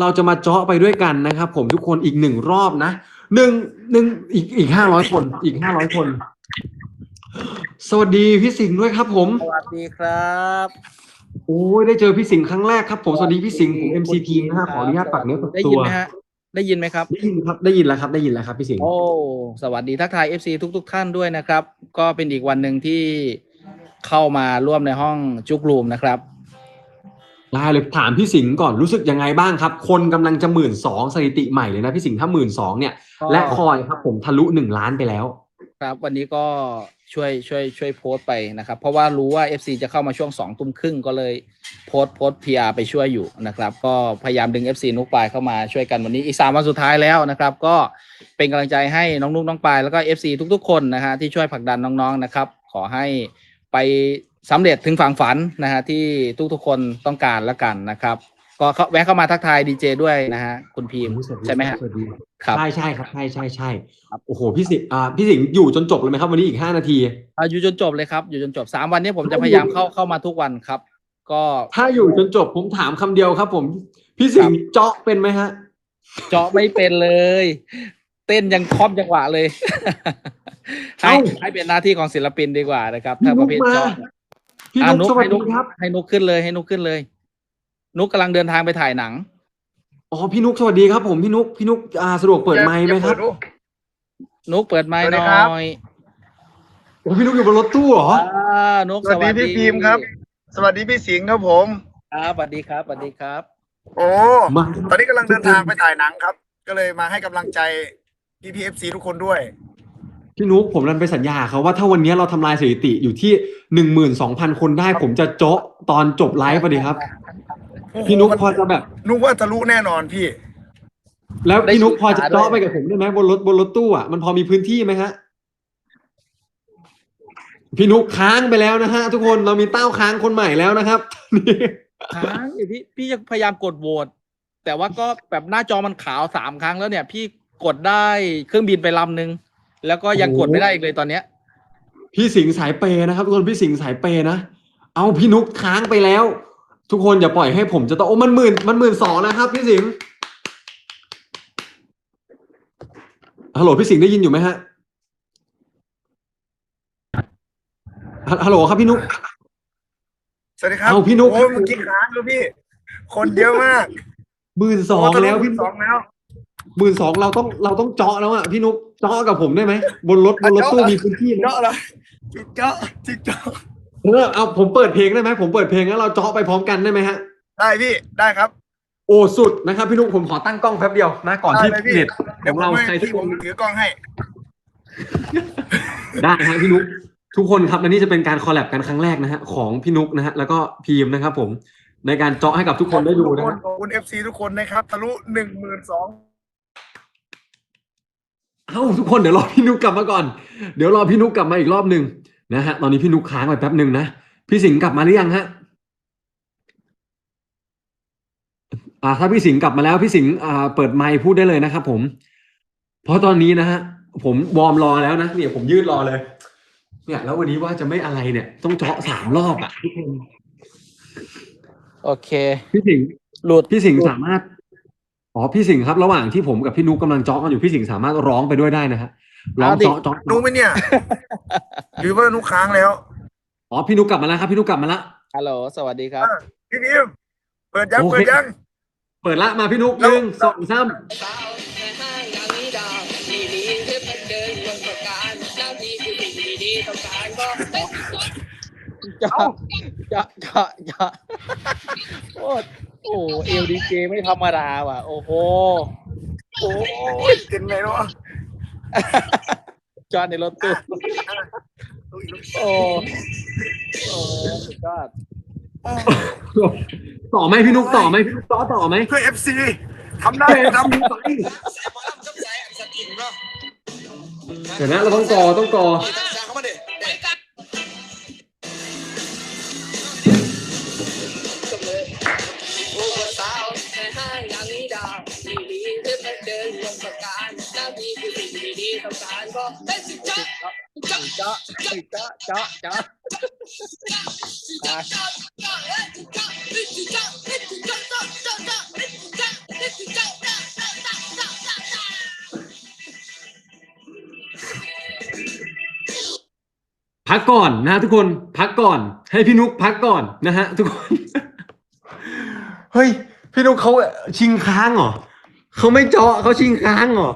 เราจะมาเจาะไปด้วยกันนะครับ ผมทุกคนอีกหนึ่งรอบนะหนึ่งหนึ่งอีกอีกห้าร้อยคน อีกห้าร้อยคน สวัสดีพี่สิงห์ด้วยครับ ผม สวัสดีครับโอ้ยได้เจอพี่สิงห์ครั้งแรกครับผมสวัสดีพี่สิงห์ผม MCT นะฮะขออนุญาตปักเนื้อปักได้ตัยินวไหมฮะได้ยินไหมครับ ได้ยินครับได้ยินแล้วครับ ได้ยินแล้วครับพี่สิงห์โอ้สวัสดีทักทาย FC ทุก ๆ ท่านด้วยนะครับ ก็เป็นอีกวันหนึ่งที่เข้ามาร่วมในห้องจุกรูมนะครับ ได้เลยถามพี่สิงห์ก่อนรู้สึกยังไงบ้างครับ คนกำลังจะหมื่นสองสถิติใหม่เลยนะพี่สิงห์ถ้าหมื่นสองเนี่ย ก็และคอยครับผมทะลุหนึ่งล้านไปแล้ว ครับวันนี้ก็ช่วยช่วยช่วยโพสต์ไปนะครับ เพราะว่ารู้ว่า FC จะเข้ามาช่วงสองทุ่มครึ่งก็เลยโพสต์โพสต์ PR ไปช่วยอยู่นะครับ ก็พยายามดึง FC นุกปายเข้ามาช่วยกันวันนี้อีกสามวันสุดท้ายแล้วนะครับ ก็เป็นกำลังใจให้น้องนุกน้องปายแล้วก็ FC ทุกๆ คนนะฮะที่ช่วยผลักดันน้องๆนะครับ ขอให้ไป สำเร็จถึงฝั่งฝันนะฮะที่ทุกๆคนต้องการแล้วกันนะครับ ก็เข้าแวะเข้ามาทักทายดีเจด้วยนะฮะคุณพีมใช่ไหมฮะสวัสดีครับใช่ใช่ครับใช่ใช่ใช่ครับโอ้โหพี่สิงห์อ่าพี่สิงห์อยู่จนจบเลยไหมครับ วันนี้อีกห้านาทีอะอยู่จนจบเลยครับ อยู่จนจบสามวันนี้ผมจะพยายามเข้าเข้ามาทุกวันครับ ก็ถ้าอยู่จนจบผมถามคำเดียวครับ ผม พี่สิงห์เจาะเป็นไหมฮะ เจาะไม่เป็นเลย เต้นยังคล่อมจังหวะเลยให้เอ้าให้เป็นหน้าที่ของศิลปินดีกว่านะครับ ถ้าประเภทเจาะ พี่อะนุกสวัสให้ดีนุกครับ ให้นุกขึ้นเลยให้นุกขึ้นเลย นุกกำลังเดินทางไปถ่ายหนังอ๋อพี่นุกสวัสดีครับ ผมพี่นุกพี่นุกอ่าสะดวกเปิดไมค์ไหมครับนุกเปิดไมค์สวัสหดีน่ครับอยโอ้พี่นุกอยู่บนรถตู้เหรออ่านุกสวัสดีพี่พิมพ์ครับ สวัสดีพี่สิงห์ครับผมครับสวัสดีครับสวัสดีครับ โอ้มาตอนนี้กำลังเดินทางไปถ่ายหนังครับ ก็เลยมาให้กำลังใจพี่พีเอฟซีทุกคนด้วย พี่นุกผมรันไปสัญญาเขาว่าถ้าวันนี้เราทำลายสถิติอยู่ที่หนึ่งหมื่นสองพันคนได้ ผมจะเจาะตอนจบไลฟ์พอดีครับ พี่นุกพอจะแบบ นุกว่าทะลุแน่นอนพี่ แล้วได้พี่นุกพอศึกจะษาด้วยเจาะไปกับผมได้ไหมบนรถบนรถตู้อะมันพอมีพื้นที่ไหมฮะพี่นุกค้างไปแล้วนะฮะทุกคนเรามีเต้าค้างคนใหม่แล้วนะครับนี่ค้างอยู่พี่พี่ยังพยายามกดโหวตแต่ว่าก็แบบหน้าจอมันขาวสามครั้งแล้วเนี่ย พี่กดได้เครื่องบินไปลำหนึ่ง แล้วก็ยังกดไม่ได้อีกเลยตอนเนี้ย พี่สิงห์สายเปย์นะครับทุกคนพี่สิงห์สายเปย์นะ เอาพี่นุกค้างไปแล้ว ทุกคนอย่าปล่อยให้ผมจะต้องโอ้มันหมื่นมันหมื่นสองนะครับพี่สิงห์ฮัลโหลพี่สิงห์ได้ยินอยู่ไหมฮะฮัลฮัลโหลครับพี่นุก สวัสดีครับเอาพี่นุ๊ก โอ้ยเมื่อกี้ค้างแล้วพี่ คนเยอะมากหมื่นสองโทะแล้วพี่สองแล้ว หมื่นสองเราต้องเราต้องเจาะแล้วอะพี่นุกเจาะกับผมได้ไหมบนรถบนรถตู้มีพื้นที่ไหมเจาะแล้วจิกเจาะจิกเจาะเออเอาผมเปิดเพลงได้ไหมผมเปิดเพลงแล้วเราเจาะไปพร้อมกันได้ไหมฮะได้พี่ได้ครับ โอ้สุดนะครับพี่นุกผมขอตั้งกล้องแป๊บเดียวนะก่อนที่ได้เลยพี่เน็ตขเดี๋ยอวงผมเราให้ใครทุกพี่คผมนถือกล้องให้ ได้ฮะพี่นุกทุกคนครับและนี่จะเป็นการคอลแลบกันครั้งแรกนะฮะของพี่นุกนะฮะแล้วก็พีมนะครับผมในการเจาะให้กับทุกคนได้ดูนะขอบฮะขอบคุณเอฟซีทุกคนนะครับทะลุหนึ่งหมื่นสอง เอ้าทุกคนเดี๋ยวรอพี่นุกกลับมาก่อน เดี๋ยวรอพี่นุกกลับมาอีกรอบหนึ่งนะฮะตอนนี้พี่นุกค้างไปแป๊บหนึ่งนะพี่สิงห์กลับมาหรือยังฮะอ่าถ้าพี่สิงห์กลับมาแล้วพี่สิงห์อ่าเปิดไมค์พูดได้เลยนะครับ ผม เพราะตอนนี้นะฮะผมวอร์มรอแล้วนะเนี่ยผมยืดรอเลย เนี่ย แล้ววันนี้ว่าจะไม่อะไรเนี่ย ต้องเจาะสามรอบอะทุกคนโอเค พี่สิงห์หลุดพี่สิงห์สามารถ อ๋อพี่สิงห์ครับ ระหว่างที่ผมกับพี่นุกกำลังเจาะกันอยู่พี่สิงห์สามารถร้องไปด้วยได้นะฮะร้องเจาะเจาะนุกไหมเนี่ยหรือว่านุกค้างแล้วอ๋อพี่นุกกลับมาแล้วครับ พี่นุกกลับมาแล้วฮัลโหลสวัสดีครับอะพี่พิมพ์เปิดยังโอเคเปิดยังเปิดละมาพี่นุกหแล้วนึ่งสองสาม จะจะจะจะโอ้โอ้เอลดีเจไม่ธรรมดาว่ะ โอ้โหโอ้ยเป็นไงเนาะจอดในรถตู้โอ้โอ้สุดยอดต่อไหมพี่นุกต่อไหมพี่นุกเจาะต่อไหมเพื่อเอฟซีทำได้เฮ้ยทำทำไปสายหมอลำจำสายสติงเนาะเดี๋ยวนะเราต้องกอต้องกอ ทำการก็จ๊ะจ๊ะจ๊ะจ๊ะจ๊ะพักก่อนนะทุกคนพักก่อน ให้พี่นุกพักก่อนนะฮะทุกคน เฮ้ย พี่นุกเขาชิงค้างเหรอเขาไม่เจาะเขาชิงค้างเหรอ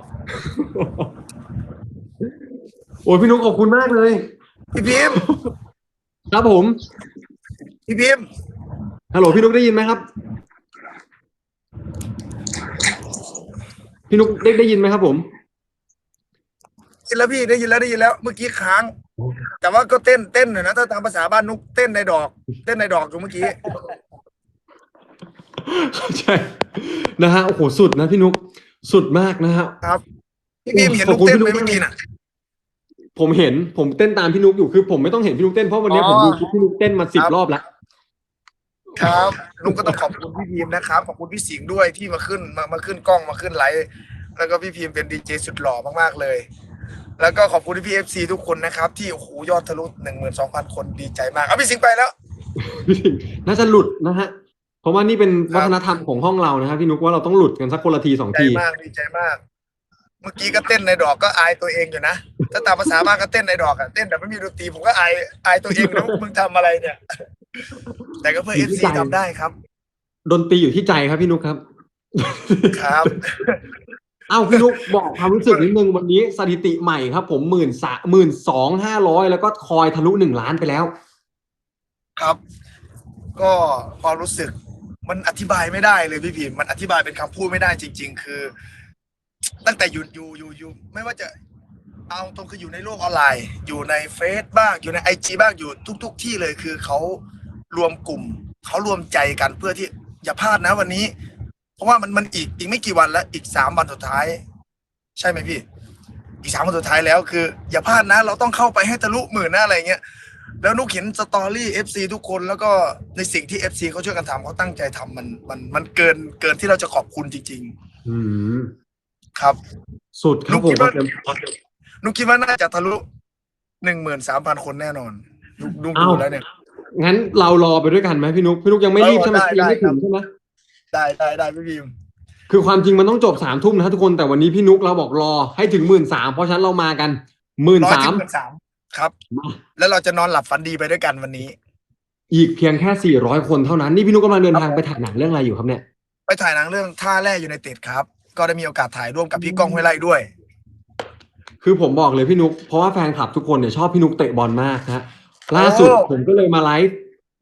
โอ้ยพี่นุกขอบคุณมากเลย พี่พิมพ์ครับผมพี่พิมพ์ฮัลโหลพี่นุกได้ยินไหมครับ พี่นุกได้ได้ยินไหมครับผม ได้ยินแล้วพี่ได้ยินแล้วได้ยินแล้ว เมื่อกี้ค้าง แต่ว่าก็เต้นเต้นหน่อยนะถ้าตามภาษาบ้านนุกเต้นในดอก เต้นในดอกอยู่เมื่อกี้เข้าใจนะฮะโอ้โหสุดนะพี่นุกสุดมากนะฮะ ครับ พี่พิมพ์เห็นขอนุบกคุณเต้นไหมพี่นุ๊กเมื่อกี้น่ะ ผมเห็นผมเต้นตามพี่นุกอยู่คือ ผมไม่ต้องเห็นพี่นุกเต้นเพราะวันนี้อ๋อผมดูคลิปพี่นุกเต้นมาสิบครับรอบแล้วครับลุงก็ต้องขอบคุณพี่พิมพ์นะครับขอบคุณพี่สิงห์ด้วยที่มาขึ้นมามาขึ้นกล้องมาขึ้นไลฟ์แล้วก็พี่พิมพ์เป็นดีเจสุดหล่อมากๆเลย แล้วก็ขอบคุณพี่เอฟซีทุกคนนะครับ ที่โอ้โหยอดทะลุหนึ่งหมื่นสองพันคนดีใจมากเอาพี่สิงห์ไปแล้ว น่าจะหลุดนะฮะเพราะว่านี่เป็นครับวัฒนธรรมของห้องเรานะฮะพี่นุกว่าเราต้องหลุดกันสักคนละทีสองใจที มากดีใจมาก เมื่อกี้ก็เต้นในดอกก็อายตัวเองอยู่นะถ้าตามภาษาบ้านก็เต้นในดอกอะเต้นแบบไม่มีดนตรีผมก็อายอายตัวเองนะว่ามึงทำอะไรเนี่ย แต่ก็เพื่ออยู่เอฟที่ซีใจทำได้ครับ ดนตรีอยู่ที่ใจครับพี่นุกครับ ครับเอ้าพี่นุกบอกความรู้สึกนิดนึงวันนี้สถิติใหม่ครับ ผมหมื่นสาหมื่นสองห้าร้อยแล้วก็คอยทะลุหนึ่งล้านไปแล้ว ครับ ก็ความรู้สึก มันอธิบายไม่ได้เลยพี่พิมพ์มันอธิบายเป็นคำพูดไม่ได้จริง ๆ คือ ตั้งแต่อยู่อยู่อยู่อยู่ไม่ว่าจะเอาตรงคืออยู่ในโลกออนไลน์ อยู่ในเฟซบ้างอยู่ในไอจีบ้างอยู่ทุกๆที่เลยคือเขารวมกลุ่มเขารวมใจกันเพื่อที่อย่าพลาดนะวันนี้ เพราะว่ามันมันอีกอีกไม่กี่วันแล้วอีกสามวันสุดท้าย ใช่ไหมพี่ อีกสามวันสุดท้ายแล้วคือ อย่าพลาดนะ เราต้องเข้าไปให้ทะลุหมื่นนะอะไรเงี้ยแล้วนุกเห็นสตอรี่ FC ทุกคนแล้วก็ในสิ่งที่ FC เขาช่วยกันทำเขาตั้งใจทำมันมันมันเกินเกินที่เราจะขอบคุณจริงอืม ครับสุดครับนุกผคิมดว่านุกคิดว่าน่าจะทะลุหนึ่งหมื่นสามพันคนแน่นอนนุกนุกดูแล้วเนี่ย งั้นเรารอไปด้วยกันไหมพี่นุกพี่นุกยังไม่รีบใช่ไหมได้ยังไม่ได้ครัถึบงใช่ไหมได้ได้ได้พี่พิมพ์คือความจริงมันต้องจบสามทุ่มนะทุกคนแต่วันนี้พี่นุกเราบอกรอให้ถึงหมื่นสามเพราะฉะนั้นเรามากันหมื่นร้อยสาถึม งหมื่นสามครับแล้วเราจะนอนหลับฝันดีไปด้วยกันวันนี้ อีกเพียงแค่สี่ร้อยคนเท่านั้นนี่พี่นุกกำลังเดินทางไปถ่ายหนังเรื่องอะไรอยู่ครับเนี่ย ไปถ่ายหนังเรื่องท่าแร่อยู่ในเต็ดครับ ก็ได้มีโอกาสถ่ายร่วมกับพี่ก้องห้วยไร่ด้วย คือผมบอกเลยพี่นุก เพราะว่าแฟนคลับทุกคนเนี่ยชอบพี่นุกเตะบอลมากนะฮะล่าสุดโอ้ผมก็เลยมาไลฟ์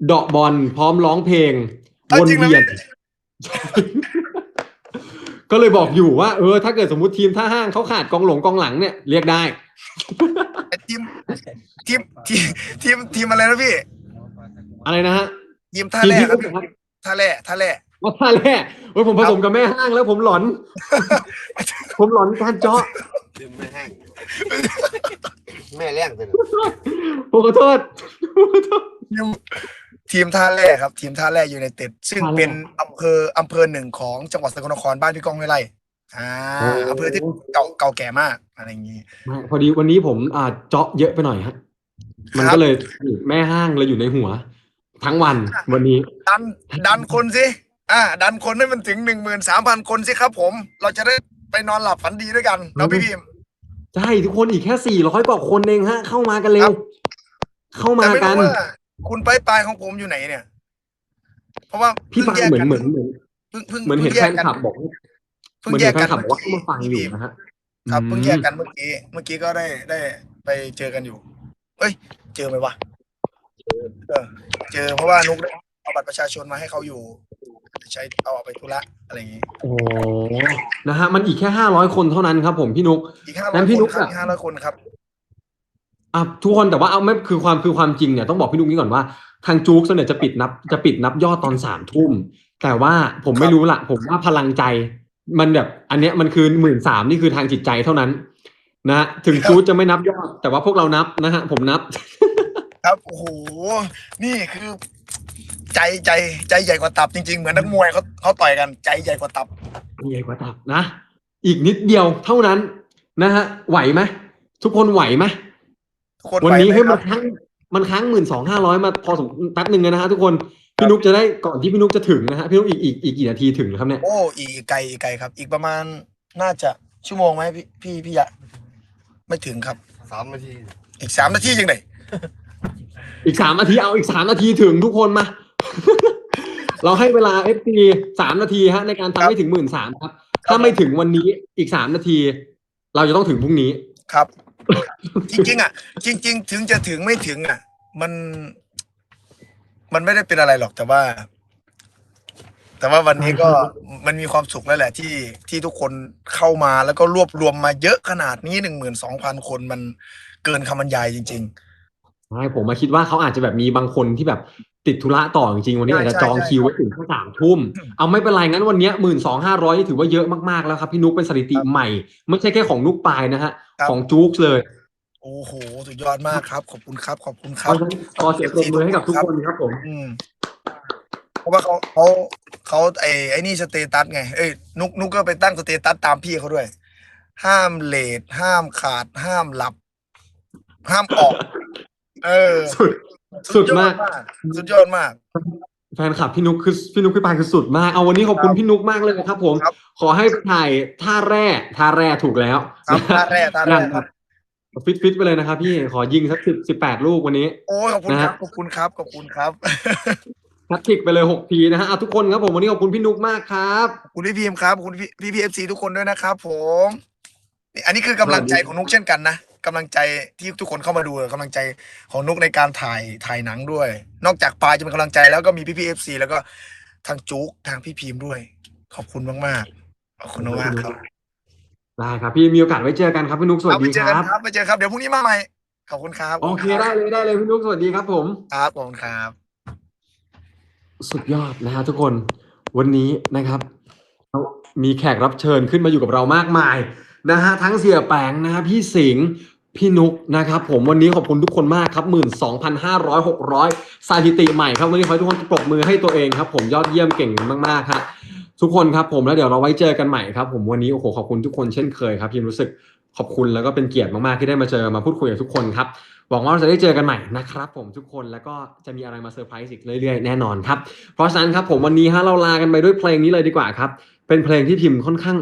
เดาะบอลพร้อมร้องเพลงเอาวนจริงเหรอเวียนก็เลยบอกอยู่ว่าเออถ้าเกิดสมมติทีมท่าห้างเขาขาดกองหลงกองหลังเนี่ยเรียกได้ไอ้ทีมทีมทีมทีมทีมอะไรนะพี่ อะไรนะฮะทีมท่าทีมแร่ที่ครับครับท่าแร่ท่าแร่ ว่าท่าแร่โอ้ยผมผสมกับแม่ห้างแล้วผมหลอน ผมหลอนการเจาะลืมแม่แห้งแม่เลี้ยงตัวนึงผมขอโทษผมขอโทษ ทีมทีมท่าแร่ครับ ทีมท่าแร่ยูไนเต็ดซึ่งท่าแร่ เป็นอำเภออำเภอหนึ่งของจังหวัดสกลนครบ้านพี่ก้องห้วยไร่อ่าอำเภอที่เก่าเก่าแก่มากอะไรอย่างนี้ ไม่พอดีวันนี้ผมอ่าเจาะเยอะไปหน่อยฮะมันครับ ก็เลยแม่ห้างเลยอยู่ในหัว ทั้งวันวันนี้ ดันดันคนสิ อ่าดันคนให้มันถึงหนึ่งหมื่นสามพันคนสิครับผม เราจะได้ไปนอนหลับฝันดีด้วยกันเนาะพี่พิมพ์ใช่ทุกคนอีกแค่สี่ร้อยกว่าคนเองฮะ เข้ามากันเร็ครัวบเข้าแต่มาไม่กัน รู้ว่าคุณปลายปลายของผมอยู่ไหนเนี่ย เพราะว่าพี่ปาพิ่งแยกเหมือนกัเหมือนเหมือนเพิ่งเพิ่งเหมือนเห็นพิ่งแฟแยนกกัคลับบอกเพิ่เหมืงอนแยเห็กนแฟกันนคลับบอกว่าเข้ามาฟังอยู่พี่พิมพ์นะฮะครับเพิ่งอืมแยกกันเมื่อกี้เมื่อกี้ก็ได้ได้ไปเจอกันอยู่ เอ้ย เจอไหมวะเออเจอเพราะว่านุกได้เอาบัตรประชาชนมาให้เขาอยู่ ใช้เอาออกไปธุระอะไรอย่างงี้ โอ้นะฮะมันอีกแค่ห้าร้อยคนเท่านั้นครับผมพี่นุก อีกห้างั้ร้อยนพี่คนุ๊นกครับอะอีกห้าร้อยคนครับ อะทุกคนแต่ว่าเอาไม่คือความคือความจริงเนี่ยต้องบอกพี่นุกนี้ก่อนว่าทางจู๊กเนี่ยจะปิดนับจะปิดนับยอดตอนสามทุ่มแต่ว่าผมไม่ครับ รู้ละผมว่าพลังใจ มันแบบ อันเนี้ยมันคือหมื่นสามนี่คือทางจิตใจเท่านั้น นะฮะถึงจู๊กจะไม่นับยอด แต่ว่าพวกเรานับนะฮะผมนับ ครับโอ้โหนี่คือ ใจใจใจใหญ่กว่าตับจริงๆ เหมือนนักมวยเขาเขาต่อยกันใจใหญ่กว่าตับใหญ่กว่าตับนะ อีกนิดเดียวเท่านั้นนะฮะไหวไหมทุกคนไหวไหมคนวันไปนี้ไหมเฮ้ยคมัรันบค้างมันค้างหมื่นสองห้าร้อยมาพอสมแป๊บหนึ่งเลยนะฮะทุกคนพี่นุกจะได้ก่อนที่พี่นุกจะถึงนะฮะพี่นุกอีกอีกอีกกี่นาทีถึงครับเนี่ยโอ้อีกไกลอีกไกลครับ อีกประมาณน่าจะชั่วโมงไหมพี่พี่พี่ยะไม่ถึงครับสามนาที อีกสามนาทียังไงอีกสามนาทีเอาอีกสามนาทีถึงทุกคนมา เราให้เวลาเอฟซีสามนาทีฮะ ในการทำให้ถึงหมื่นสามครับ ถ้าไม่ถึงวันนี้อีกสามนาที เราจะต้องถึงพรุ่งนี้ ครับ จริง ๆ อะ จริง ๆ ถึงจะถึงไม่ถึงอะ มัน มันไม่ได้เป็นอะไรหรอกแต่ว่า แต่ว่าวันนี้ก็มันมีความสุขแล้วแหละ ที่ที่ทุกคนเข้ามาแล้วก็รวบรวมมาเยอะขนาดนี้หนึ่งหมื่นสองพันคนมันเกินคำบรรยายจริงใช่ผมมาคิดว่าเขาอาจจะแบบมีบางคนที่แบบ ติดธุระต่อจริงๆวันนี้ใช่อาจจะใช่จองใช่คิวไว้ถึงแค่สามทุ่มเอาไม่เป็นไรงั้นวันเนี้หมื่นสองห้าร้อยถือว่าเยอะมากๆแล้วครับ พี่นุกเป็นสถิติครับใหม่ ไม่ใช่แค่ของนุกปายนะฮะครับของจุ๊กเลยๆโอ้โห สุดยอดมากครับ ขอบคุณครับ ขอบคุณคเพรับราะฉะนั้นขอเสียงปรบมือให้กับทุกคนครับผมอืมเพราะว่าเขาเขาเขาไอ้ไอ้นี่สเตตัสไงเอ้ยนุกนุกก็ไปตั้งสเตตัสตามพี่เขาด้วย ห้ามเลทห้ามขาด ห้ามหลับ ห้ามออก เออ สุดสุดมาก สุดยอดมาก แฟนคลับพี่นุกคือพี่นุกพี่ปายคือสุดมากเอาวันนี้ขอบคุณครับพี่นุกมากเลยนะครับ ผม ครับ ขอให้ถ่ายท่าแร่ท่าแร่ถูกแล้วครับท่าแร่ท่าแร่ครับ ฟิตฟิตๆไปเลยนะครับพี่ขอยิงสักสิบสิบแปดลูกวันนี้ โอ้ยขอบคุณครับนะฮะขอบคุณครับ ขอบคุณครับ แฮตทริกไปเลยหกทีนะฮะอะทุกคนครับผมวันนี้ขอบคุณพี่นุกมากครับ ขอบคุณพี่พีมครับขอบคุณพี่พี่พีเอฟซีทุกคนด้วยนะครับผมนี่อันนี้คือกำลังใจของนุกเช่นกันนะ กำลังใจที่ทุกคนเข้ามาดูกำลังใจของนุกในการถ่ายถ่ายหนังด้วย นอกจากปายจะเป็นกำลังใจแล้วก็มีพี่พีเอฟซีแล้วก็ทางจุกทางพี่พีมด้วย ขอบคุณมากๆขอบคุณมากๆครับได้ครับพี่มีโอกาสไว้เจอกันครับพี่นุกสวัสเอาไปดีเจอคกันรับครับไปเจอครับเดี๋ยวพรุ่งนี้มาใหม่ขอบคุณครับโอเคได้เลยได้เลยพี่นุกสวัสดีครับ ผมครับขอบคุณครับ สุดยอดนะฮะทุกคนวันนี้นะครับเรามีแขกรับเชิญขึ้นมาอยู่กับเรามากมาย นะฮะทั้งเสียแปงนะฮะพี่สิงห์พี่นุกนะครับผมวันนี้ขอบคุณทุกคนมากครับหมื่นสองพันห้าร้อยหกร้อยสถิติใหม่ครับ วันนี้ขอให้ทุกคนปรบมือให้ตัวเองครับ ผมยอดเยี่ยมเก่งมากๆครับทุกคนครับผมแล้วเดี๋ยวเราไว้เจอกันใหม่ครับ ผมวันนี้โอ้โหขอบคุณทุกคนเช่นเคยครับยินรู้สึกขอบคุณแล้วก็เป็นเกียรติมากๆที่ได้มาเจอมาพูดคุยกับทุกคนครับหวังว่าเราจะได้เจอกันใหม่นะครับผมทุกคนแล้วก็จะมีอะไรมาเซอร์ไพรส์อีกเรื่อยๆแน่นอนครับเพราะฉะนั้นครับผมวันนี้ฮะเราลากันไปด้วยเพลงนี้เลยดีกว่าครับเป็นเพลงที่พิมพ์ค่อนข้าง